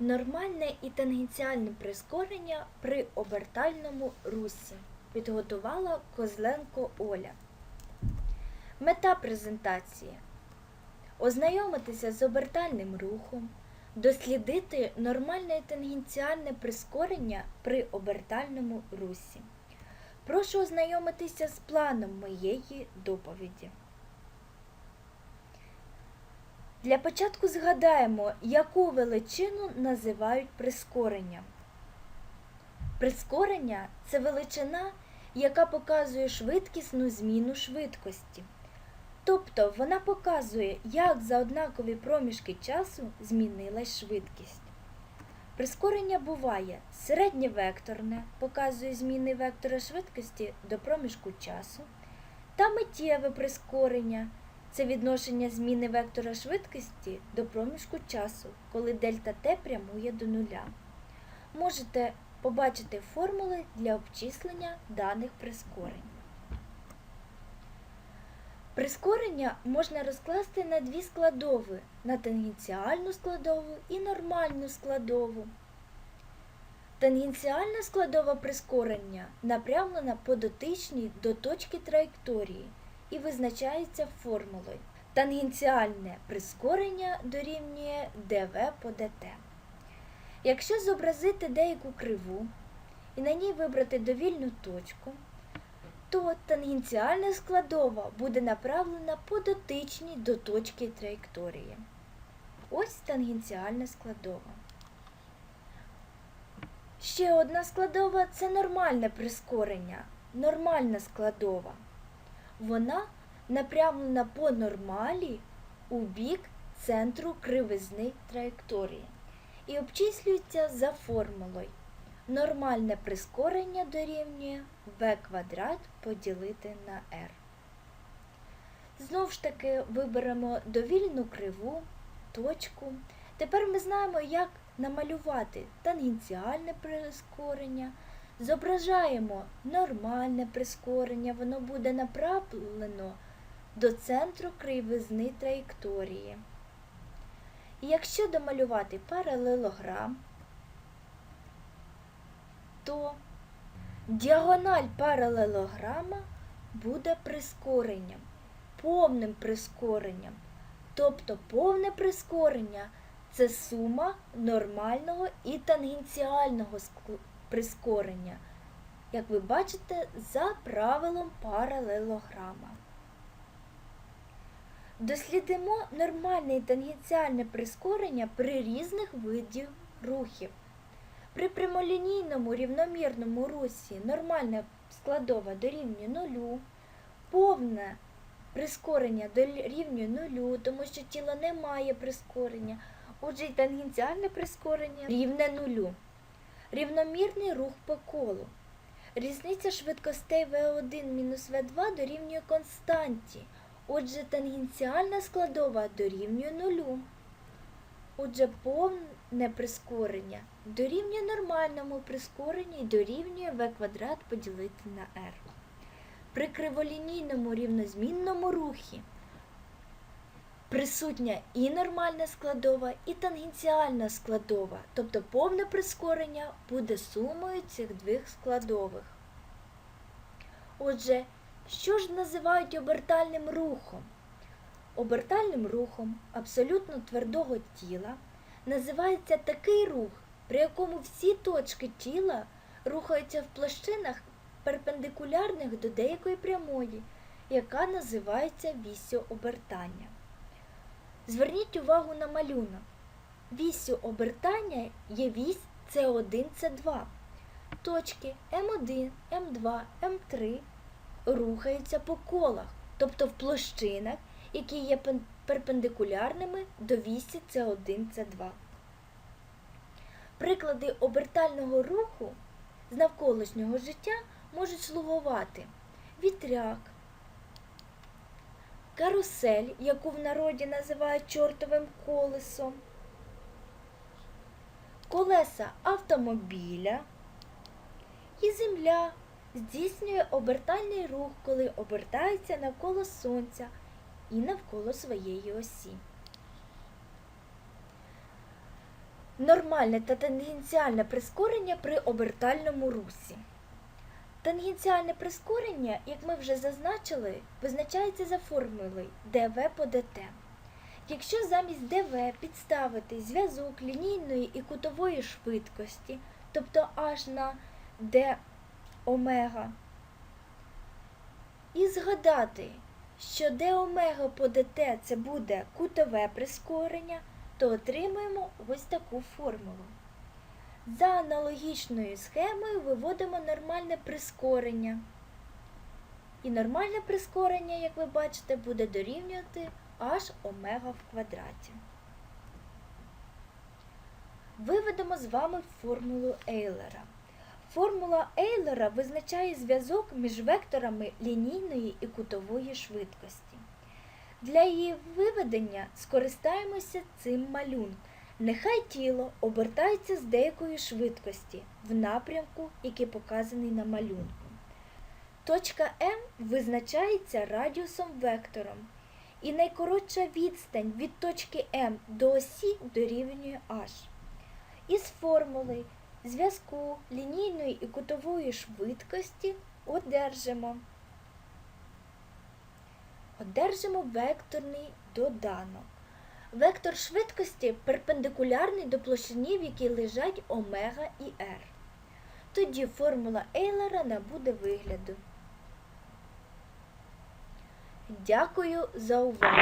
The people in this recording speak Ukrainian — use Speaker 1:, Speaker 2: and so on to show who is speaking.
Speaker 1: Нормальне і тангенціальне прискорення при обертальному русі підготувала Козленко Оля. Мета презентації ознайомитися з обертальним рухом, дослідити нормальне і тангенціальне прискорення при обертальному русі. Прошу ознайомитися з планом моєї доповіді. Для початку згадаємо, яку величину називають прискоренням. Прискорення це величина, яка показує швидкісну зміну швидкості. Тобто вона показує, як за однакові проміжки часу змінилась швидкість. Прискорення буває середньовекторне, показує зміни вектора швидкості до проміжку часу, та миттєве прискорення це відношення зміни вектора швидкості до проміжку часу, коли дельта t прямує до нуля. Можете побачити формули для обчислення даних прискорень. Прискорення можна розкласти на дві складови на тангенціальну складову і нормальну складову. Тангенціальна складова прискорення напрямлена по дотичній до точки траєкторії і визначається формулою. Тангенціальне прискорення дорівнює dv по dt. Якщо зобразити деяку криву і на ній вибрати довільну точку, то тангенціальна складова буде направлена по дотичній до точки траєкторії. Ось тангенціальна складова. Ще одна складова це нормальне прискорення, нормальна складова. Вона напрямлена по нормалі у бік центру кривизни траєкторії і обчислюється за формулою. Нормальне прискорення дорівнює v квадрат поділити на r. Знову ж таки виберемо довільну криву, точку. Тепер ми знаємо, як намалювати тангенціальне прискорення. Зображаємо нормальне прискорення, воно буде направлено до центру кривизни траєкторії. Якщо домалювати паралелограм, то діагональ паралелограма буде прискоренням, повним прискоренням. Тобто повне прискорення це сума нормального і тангенціального прискорення, як ви бачите, за правилом паралелограма. Дослідимо нормальне і тангенціальне прискорення при різних видів рухів. При прямолінійному рівномірному русі нормальна складова дорівнює нулю, повне прискорення дорівнює нулю, тому що тіло не має прискорення, отже і тангенціальне прискорення рівне нулю. Рівномірний рух по колу. Різниця швидкостей V1 мінус V2 дорівнює константі. Отже, тангенціальна складова дорівнює нулю. Отже, повне прискорення дорівнює нормальному прискоренню і дорівнює v квадрат поділити на r. При криволінійному рівнозмінному рухі присутня і нормальна складова, і тангенціальна складова, тобто повне прискорення буде сумою цих двох складових. Отже, що ж називають обертальним рухом? Обертальним рухом абсолютно твердого тіла називається такий рух, при якому всі точки тіла рухаються в площинах перпендикулярних до деякої прямої, яка називається віссю обертання. Зверніть увагу на малюнок. Віссю обертання є вісь С1, С2. Точки М1, М2, М3 рухаються по колах, тобто в площинах, які є перпендикулярними до вісі С1, С2. Приклади обертального руху з навколишнього життя можуть слугувати вітряк, карусель, яку в народі називають чортовим колесом, колеса автомобіля і земля здійснює обертальний рух, коли обертається навколо сонця і навколо своєї осі. нормальне та тангенціальне прискорення при обертальному русі. Тангенціальне прискорення, як ми вже зазначили, визначається за формулою dv по dt. Якщо замість dv підставити зв'язок лінійної і кутової швидкості, тобто h на d омега, і згадати, що d омега по dt це буде кутове прискорення, то отримаємо ось таку формулу. За аналогічною схемою виводимо нормальне прискорення. І нормальне прискорення, як ви бачите, буде дорівнювати h омега в квадраті. Виведемо з вами формулу Ейлера. Формула Ейлера визначає зв'язок між векторами лінійної і кутової швидкості. Для її виведення скористаємося цим малюнком. Нехай тіло обертається з деякої швидкості в напрямку, який показаний на малюнку. Точка М визначається радіусом вектором, і найкоротша відстань від точки М до осі дорівнює H. Із формули зв'язку лінійної і кутової швидкості одержимо. Одержимо векторний доданок. Вектор швидкості перпендикулярний до площині, в якій лежать омега і r. Тоді формула Ейлера набуде вигляду. Дякую за увагу!